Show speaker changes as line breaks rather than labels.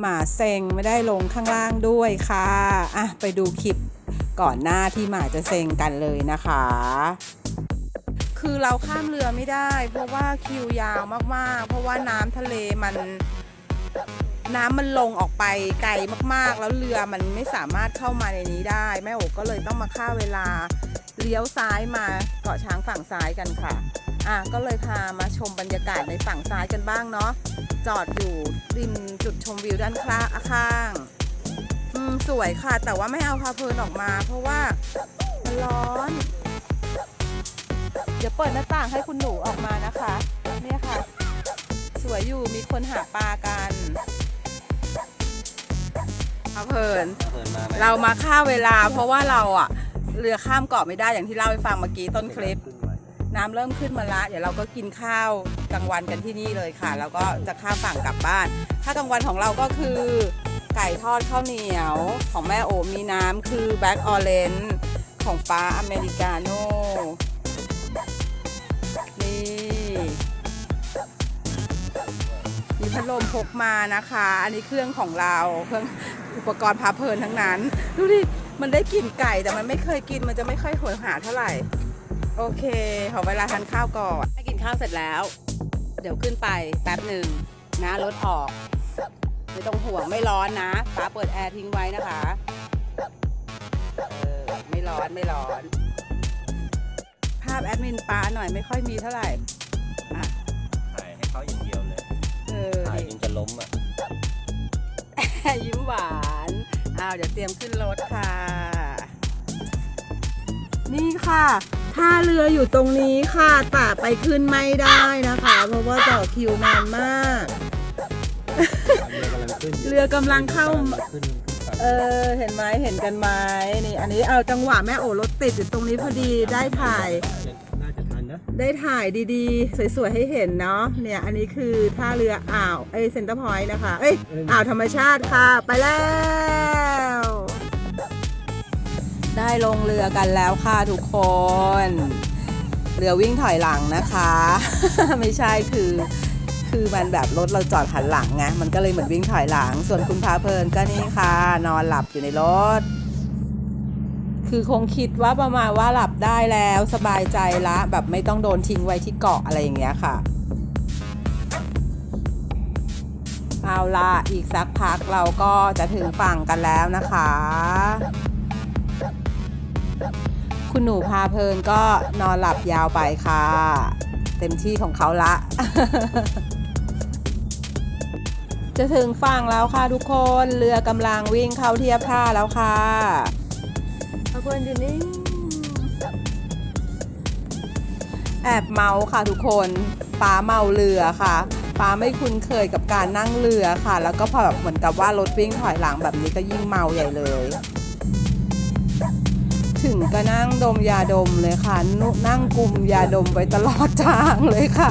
หมาเซ็งไม่ได้ลงข้างล่างด้วยค่ะอะไปดูคลิปก่อนหน้าที่หมาจะเซ็งกันเลยนะคะ คือเราข้ามเรือไม่ได้ เพราะว่าคิวยาวมากๆ เพราะว่าน้ำทะเลมันน้ำมันลงออกไปไกลมากๆ แล้วเรือมันไม่สามารถเข้ามาในนี้ได้ แม่โอก็เลยต้องมาฆ่าเวลาเลี้ยวซ้ายมาเกาะช้างฝั่งซ้ายกันค่ะ อะก็เลยพามาชมบรรยากาศในฝั่งซ้ายกันบ้างเนาะจอดอยู่ริมจุดชมวิวด้านข้าข้างอืมสวยค่ะแต่ว่าไม่เอาพาเพลินออกมา เพราะว่ามันร้อน เดี๋ยวเปิดหน้าต่างให้คุณหนูออกมานะคะ เนี่ยค่ะ สวยอยู่มีคนหาปลากันพาเพลิน
เปิดมาไหม
เรามาฆ่าเวลา เพราะว่าเราอะเรือข้ามเกาะไม่ได้อย่างที่เล่าให้ฟังเมื่อกี้ต้นคลิป
ขึ้ น้ำ
เริ่มขึ้นมาละ เดี๋ยวเราก็กินข้าวกลางวันกันที่นี่เลยค่ะ แล้วก็จะข้ามฝั่งกลับบ้าน ถ้ากลางวันของเราก็คือไก่ทอดข้าวเหนียวของแม่โอมีน้ำคือแบล็กออเรนของป้าอเมริกาโน่นี่มีพัดลมพกมานะคะ อันนี้เครื่องของเราเครื่องอุปกรณ์พาเพลินทั้งนั้น ดูดิ มันได้กลิ่นไก่แต่มันไม่เคยกินมันจะไม่ค่อยหวยหาเท่าไหร่ โอเค ขอเวลาทานข้าวก่อนให้กินข้าวเสร็จแล้ว เดี๋ยวขึ้นไปแป๊บหนึ่งนะรถออก ไม่ต้องห่วงไม่ร้อนนะป้าเปิดแอร์ทิ้งไว้นะคะเออไม่ร้อนไม่ร้อน ภาพแอดมินป้าหน่อยไม่ค่อยมีเท่าไหร่อะ
ถ่ายให้เขาอย่างเดียวเลย
เออ
ถ่ายจ
นี่
นจะล้มอะ
ยิ้มหวานอ้าวเดี๋ยวเตรียมขึ้นรถค่ะ นี่ค่ะ ท่าเรืออยู่ตรงนี้ค่ะแต่ไปขึ้นไม่ได้นะคะ เพราะว่าต่อคิวนานมาก
เรือกำลังขึ้นยู่
เรือกำลังเข้า
ขึ้นขึ้นฝั่ง
เออ เห็นไหมเห็นกันไหมนี่ อันนี้เอาจังหวะแม่โอรถติดอยู่ตรงนี้พอดีได้ถ่าย
น่าจะทันนะ
ได้ถ่ายดีๆ สวยๆ ให้เห็นเนาะ เนี่ย อันนี้คือท่าเรืออ่าว เอ้ยเซ็นเตอร์พอยต์นะคะ เอ้ย อ่าวธรรมชาติค่ะ ไปแล้ว ได้ลงเรือกันแล้วค่ะทุกคน เรือวิ่งถอยหลังนะคะ ไม่ใช่คือ คือมันแบบรถเราจอดหันหลังไงมันก็เลยเหมือนวิ่งถอยหลัง ส่วนคุณพาเพลินก็นี่ค่ะ นอนหลับอยู่ในรถ คือคงคิดว่าประมาณว่าหลับได้แล้วสบายใจละแบบไม่ต้องโดนทิ้งไว้ที่เกาะอะไรอย่างเงี้ยค่ะเอาละอีกสักพักเราก็จะถึงฝั่งกันแล้วนะคะ คุณหนูพาเพลินก็นอนหลับยาวไปค่ะ เต็มที่ของเขาละ จะถึงฝั่งแล้วค่ะทุกคนเรือกำลังวิ่งเข้าเทียบท่าแล้วค่ะพาเพลินอยู่นี่แอบเมาค่ะทุกคนป้าเมาเรือค่ะป้าไม่คุ้นเคยกับการนั่งเรือค่ะ แล้วก็พอแบบเหมือนกับว่ารถวิ่งถอยหลังแบบนี้ก็ยิ่งเมาใหญ่เลย ก็นั่งดมยาดมเลยค่ะนุนั่งกลุ่มยาดมไปตลอดทางเลยค่ะ